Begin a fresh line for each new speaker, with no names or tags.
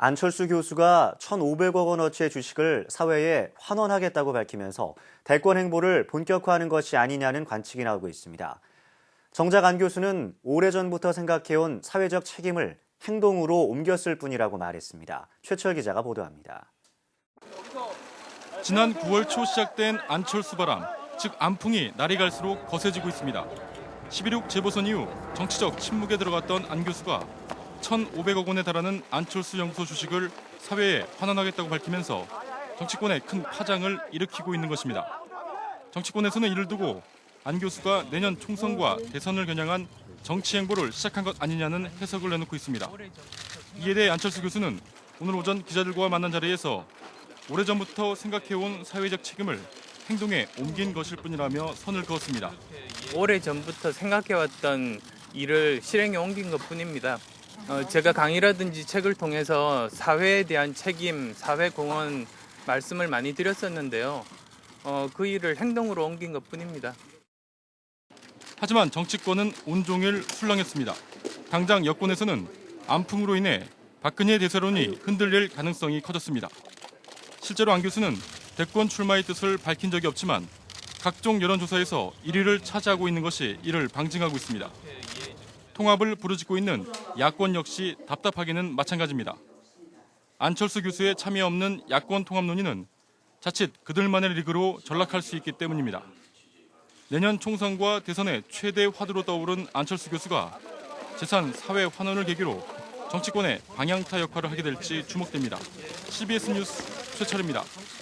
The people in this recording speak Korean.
안철수 교수가 1,500억 원어치의 주식을 사회에 환원하겠다고 밝히면서 대권 행보를 본격화하는 것이 아니냐는 관측이 나오고 있습니다. 정작 안 교수는 오래전부터 생각해온 사회적 책임을 행동으로 옮겼을 뿐이라고 말했습니다. 최철 기자가 보도합니다.
지난 9월 초 시작된 안철수 바람, 즉 안풍이 날이 갈수록 거세지고 있습니다. 11.6 재보선 이후 정치적 침묵에 들어갔던 안 교수가 1,500억 원에 달하는 안철수 연구소 주식을 사회에 환원하겠다고 밝히면서 정치권에 큰 파장을 일으키고 있는 것입니다. 정치권에서는 이를 두고 안 교수가 내년 총선과 대선을 겨냥한 정치 행보를 시작한 것 아니냐는 해석을 내놓고 있습니다. 이에 대해 안철수 교수는 오늘 오전 기자들과 만난 자리에서 오래전부터 생각해온 사회적 책임을 행동에 옮긴 것일 뿐이라며 선을 그었습니다.
오래 전부터 생각해왔던 일을 실행에 옮긴 것 뿐입니다. 어, 제가 강의라든지 책을 통해서 사회에 대한 책임, 사회 공헌 말씀을 많이 드렸었는데요. 어, 그 일을 행동으로 옮긴 것 뿐입니다.
하지만 정치권은 온종일 술렁했습니다. 당장 여권에서는 안풍으로 인해 박근혜 대세론이 흔들릴 가능성이 커졌습니다. 실제로 안 교수는 대권 출마의 뜻을 밝힌 적이 없지만 각종 여론조사에서 1위를 차지하고 있는 것이 이를 방증하고 있습니다. 통합을 부르짖고 있는 야권 역시 답답하기는 마찬가지입니다. 안철수 교수의 참여 없는 야권 통합 논의는 자칫 그들만의 리그로 전락할 수 있기 때문입니다. 내년 총선과 대선의 최대 화두로 떠오른 안철수 교수가 재산 사회 환원을 계기로 정치권의 방향타 역할을 하게 될지 주목됩니다. CBS 뉴스 최철입니다.